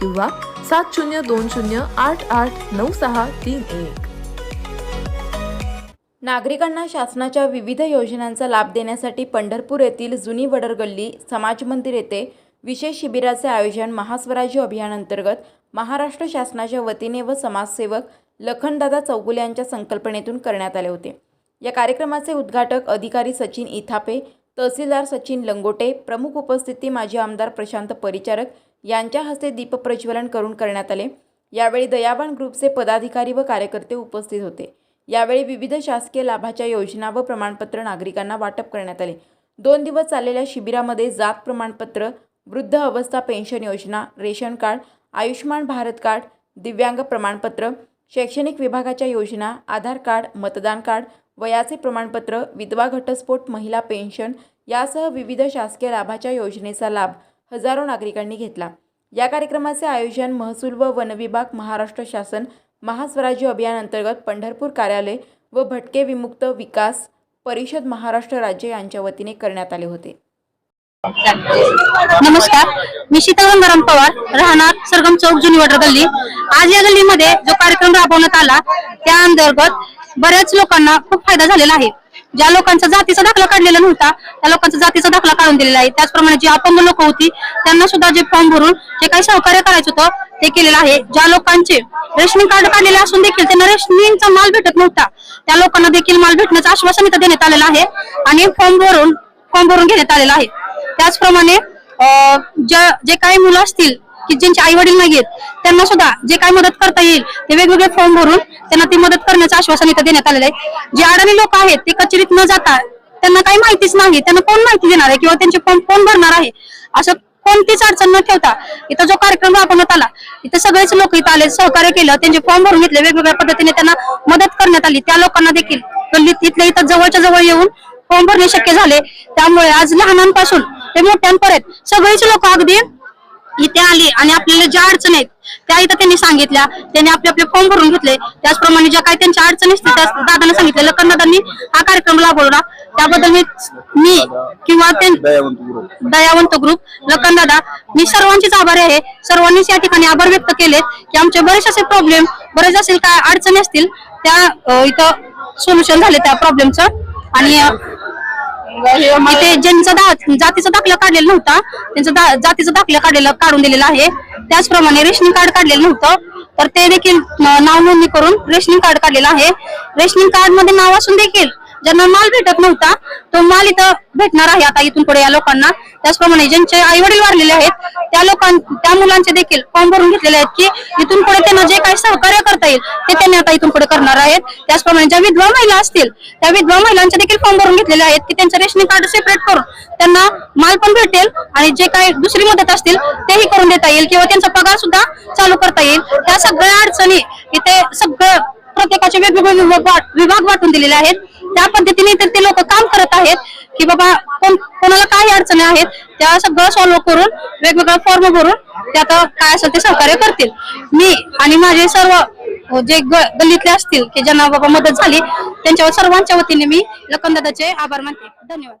किंवा सात शून्य दोन शून्य आठ आठ नऊ सहा तीन एक. नागरिकांना शासनाच्या विविध योजनांचा लाभ देण्यासाठी पंढरपूर येथील जुनी वडरगल्ली समाज मंदिर येथे विशेष शिबिराचे आयोजन महास्वराज्य अभियानांतर्गत महाराष्ट्र शासनाच्या वतीने व समाजसेवक लखनदादा चौगुले यांच्या संकल्पनेतून करण्यात आले होते. या कार्यक्रमाचे उद्घाटक अधिकारी सचिन इथापे तहसीलदार सचिन लंगोटे प्रमुख उपस्थिती माजी आमदार प्रशांत परिचारक यांच्या हस्ते दीपप्रज्वलन करून करण्यात आले. यावेळी दयावान ग्रुपचे पदाधिकारी व कार्यकर्ते उपस्थित होते. यावेळी विविध शासकीय लाभाच्या योजना व प्रमाणपत्र नागरिकांना वाटप करण्यात आले. दोन दिवस चाललेल्या शिबिरामध्ये जात प्रमाणपत्र वृद्ध अवस्था पेन्शन योजना ration card Ayushman Bharat card दिव्यांग प्रमाणपत्र शैक्षणिक विभागाच्या योजना आधार कार्ड मतदान कार्ड वयाचे प्रमाणपत्र विधवा घटस्फोट महिला पेन्शन यासह विविध शासकीय लाभाच्या योजनेचा लाभ हजारो नागरिकांनी घेतला. या कार्यक्रमाचे आयोजन महसूल व वनविभाग महाराष्ट्र शासन महास्वराज्य अभियान अंतर्गत पंढरपूर कार्यालय व भटके विमुक्त विकास परिषद महाराष्ट्र राज्य यांच्या वतीने करण्यात आले होते. नमस्कार. मी शीतल पवार राहणार सरगम चौक जुनी वॉटर गल्ली. आज या गल्लीमध्ये जो कार्यक्रम राबवण्यात आला त्या अंतर्गत बऱ्याच लोकांना खूप फायदा झालेला आहे. ज्या लोकांचा जातीचा दाखला काढलेला नव्हता त्या लोकांचा जातीचा दाखला काढून दिलेला आहे. त्याचप्रमाणे जी अपंग लोक होती त्यांना सुद्धा जे फॉर्म भरून जे काही सहकार्य करायचं होतं ते केलेलं आहे. ज्या लोकांचे रेशनिंग कार्ड काढलेले असून देखील त्यांना रेशनिंगचा माल भेटत नव्हता. त्या लोकांना देखील माल भेटण्याचं आश्वासन इथं देण्यात आलेलं आहे आणि फॉर्म भरून फॉर्म भरून घेण्यात आलेला आहे. त्याचप्रमाणे जे काही मुलं असतील की ज्यांचे आई वडील नाहीयेत त्यांना सुद्धा जे काही मदत करता येईल ते वेगवेगळे फॉर्म भरून त्यांना ती मदत करण्याचं आश्वासन इथं देण्यात आलेलं आहे. जे अडाणी लोक आहेत ते कचेरीत न जाता त्यांना काही माहितीच नाही त्यांना कोण माहिती देणार आहे किंवा त्यांचे फॉर्म कोण भरणार आहे? असं कोणतीच अडचण न ठेवता इथं जो कार्यक्रम राबवण्यात आला इथं सगळेच लोक इथं आले सहकार्य केलं त्यांचे फॉर्म भरून घेतले वेगवेगळ्या पद्धतीने त्यांना मदत करण्यात आली. त्या लोकांना देखील गल्लीत इथल्या इथं जवळच्या जवळ येऊन फॉर्म भरणे शक्य झाले. त्यामुळे आज लहानांपासून ते मोठ्यांपर्यंत सगळेच लोक अगदी इथे आली आणि आपल्याला ज्या अडचणी आहेत त्या इथं त्यांनी सांगितल्या. त्यांनी आपले आपले फॉर्म भरून घेतले. त्याचप्रमाणे ज्या काही त्यांच्या अडचणी असतील त्या दादांना सांगितलं लखनदादांनी हा कार्यक्रम राबवला. त्याबद्दल मी मी किंवा ते दयावंत ग्रुप लखनदादा मी सर्वांचीच आभारी आहे. सर्वांनीच या ठिकाणी आभार व्यक्त केले की आमचे बरेच असे प्रॉब्लेम बरेच असेल काय अडचणी असतील त्या इथं सोल्युशन झाले त्या प्रॉब्लेमचं आणि इथे ज्यांचा दा- जातीचा दाखला काढलेला नव्हता त्यांचा दा- जातीचा दाखला काढलेला काढून दिलेला आहे. त्याचप्रमाणे रेशनिंग कार्ड काढलेलं नव्हतं. तर ते देखील नाव नोंदणी करून रेशनिंग कार्ड काढलेलं आहे. रेशनिंग कार्डमध्ये नाव असून देखील ज्यांना माल भेटत नव्हता तो माल इथं भेटणार आहे आता इथून पुढे या लोकांना. त्याचप्रमाणे ज्यांचे आई वडील वाढलेले आहेत त्या लोकां त्या मुलांचे देखील फॉर्म भरून घेतलेले आहेत की इथून पुढे त्यांना जे काही सहकार्य करता येईल ते त्यांनी आता इथून पुढे करणार आहेत. त्याचप्रमाणे ज्या विधवा महिला असतील त्या विधवा महिलांचे देखील फॉर्म भरून घेतलेले आहेत की त्यांचं रेशनिंग कार्ड सेपरेट करून त्यांना माल पण भेटेल आणि जे काही दुसरी मदत असतील तेही करून देता येईल किंवा त्यांचा पगार सुद्धा चालू करता येईल. त्या सगळ्या अडचणी इथे सगळं प्रत्येकाचे वेगवेगळे विभाग विभाग वाटून दिलेले आहेत. त्या पद्धतीने तर ते लोक काम करत आहेत की बाबा कोण कोणाला काही अडचणी आहेत त्या सगळं सॉल्व्ह करून वेगवेगळा फॉर्म भरून त्यात काय असेल ते सहकार्य करतील. मी आणि माझे सर्व जे ग- गल्लीतले असतील की ज्यांना बाबा मदत झाली त्यांच्यावर सर्वांच्या वतीने मी लखनदादाचे आभार मानते. धन्यवाद.